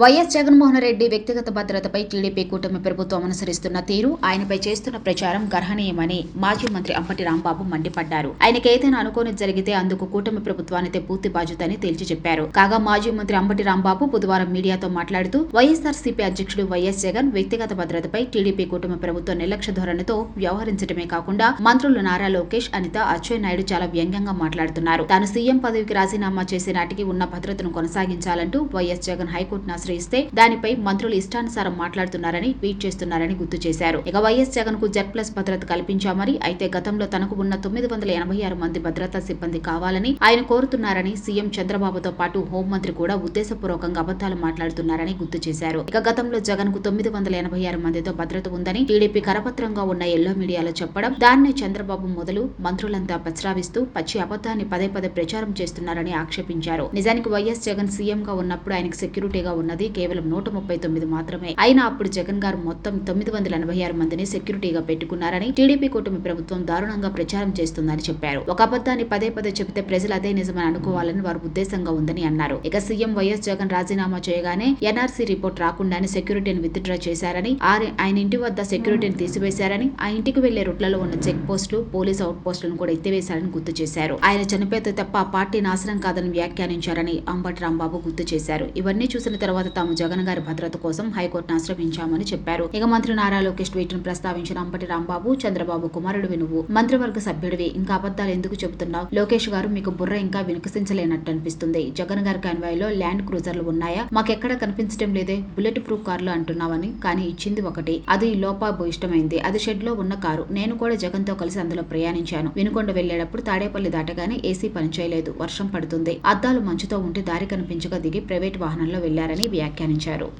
YS Jaganmohan Reddy వ్యక్తిగత భద్రతపై TDP కూటమి ప్రభుత్వం అనుసరిస్తున్న తీరు ఆయనపై చేస్తున్న ప్రచారం గర్హనీయమని మాజీ మంత్రి అంపటి రాంబాబు మండిపడ్డారు. ఆయనకి ఏదైనా అనుకోని జరిగితే అందుకు కూటమి ప్రభుత్వానిదే పూర్తి బాధ్యత అని తేల్చి చెప్పారు. కాగా మాజీ మంత్రి అంపటి రాంబాబు బుధవారం మీడియాతో మాట్లాడుతూ వైఎస్ఆర్సీపీ అధ్యక్షుడు వైఎస్ జగన్ వ్యక్తిగత భద్రతపై టీడీపీ కూటమి ప్రభుత్వం నిర్లక్ష్య ధోరణితో వ్యవహరించడమే కాకుండా మంత్రులు నారా లోకేష్ అనిత అచ్చెన్నాయుడు నాయుడు చాలా వ్యంగ్యంగా మాట్లాడుతున్నారు. తాను సీఎం పదవికి రాజీనామా చేసే నాటికి ఉన్న భద్రతను కొనసాగించాలంటూ వైఎస్ జగన్ హైకోర్టును ఆశ్రయిస్తే దానిపై మంత్రులు ఇష్టానుసారం మాట్లాడుతున్నారని ట్వీట్ చేస్తున్నారని గుర్తు చేశారు. ఇక వైఎస్ జగన్కు జెడ్ ప్లస్ భద్రత కల్పించామని అయితే గతంలో తనకు ఉన్న తొమ్మిది వందల ఎనభై ఆరు మంది భద్రతా సిబ్బంది కావాలని ఆయన కోరుతున్నారని సీఎం చంద్రబాబుతో పాటు హోంమంత్రి కూడా ఉద్దేశపూర్వకంగా అబద్దాలు మాట్లాడుతున్నారని గుర్తు చేశారు. ఇక గతంలో జగన్కు తొమ్మిది వందల ఎనభై ఆరు మందితో భద్రత ఉందని టీడీపీ కరపత్రంగా ఉన్న ఎల్లో మీడియాలో చెప్పడం దాన్నే చంద్రబాబు మొదలు మంత్రులంతా ప్రస్రావిస్తూ పచ్చి అబద్దాన్ని పదే పదే ప్రచారం చేస్తున్నారని ఆక్షేపించారు. నిజానికి వైఎస్ జగన్ సీఎంగా ఉన్నప్పుడు ఆయనకు సెక్యూరిటీగా ఉన్నది కేవలం నూట ముప్పై తొమ్మిది మాత్రమే. అయినా అప్పుడు జగన్ గారు మొత్తం తొమ్మిది వందల ఎనభై ఆరు మందిని సెక్యూరిటీగా పెట్టుకున్నారని టీడీపీ కూటమి ప్రభుత్వం దారుణంగా ప్రచారం చేస్తుందని చెప్పారు. ఒక అబద్ధాన్ని పదే పదే చెబితే ప్రజలు అదే నిజమని అనుకోవాలని వారు ఉద్దేశంగా ఉందని అన్నారు. ఇక సీఎం వైఎస్ జగన్ రాజీనామా చేయగానే ఎన్ఆర్సీ రిపోర్ట్ రాకుండానే సెక్యూరిటీని విత్డ్రా చేశారని ఆయన ఇంటి వద్ద సెక్యూరిటీని తీసివేశారని ఆ ఇంటికి వెళ్ళే రూట్లలో ఉన్న చెక్ పోస్టులు పోలీస్ అవుట్ పోస్టులను కూడా ఎత్తివేశారని గుర్తు చేశారు. ఆయన చనిపోతే తప్ప ఆ పార్టీ నాశనం కాదని వ్యాఖ్యానించారని అంబటి రాంబాబు గుర్తు చేశారు. ఇవన్నీ చూసిన తర్వాత తాము జగన్ గారి భద్రత కోసం హైకోర్టును ఆశ్రయించామని చెప్పారు. ఇక మంత్రి నారా లోకేష్ ట్వీట్ను ప్రస్తావించిన అంపటి రాంబాబు చంద్రబాబు కుమారుడివి నువ్వు. మంత్రివర్గ సభ్యుడివి. ఇంకా అబద్దాలు ఎందుకు చెబుతున్నావు? లోకేష్ గారు మీకు బుర్ర ఇంకా వినికసించలేనట్టు అనిపిస్తుంది జగన్ గారి కన్వాయ్లో ల్యాండ్ క్రూజర్లు ఉన్నాయా? మాకెక్కడ కనిపించడం లేదే? బుల్లెట్ ప్రూఫ్ కార్లు అంటున్నావని కానీ ఇచ్చింది ఒకటి. అది లోపాభూయిష్టమైంది అది షెడ్లో ఉన్న కారు. నేను కూడా జగన్తో కలిసి అందులో ప్రయాణించాను. వినుకొండ వెళ్ళేటప్పుడు తాడేపల్లి దాటగానే ఏసీ పనిచేయలేదు. వర్షం పడుతుంది. అద్దాలు మంచుతో ఉంటే దారి కనిపించగా దిగి ప్రైవేట్ వాహనంలో వెళ్ళారని వ్యాఖ్యానించారు.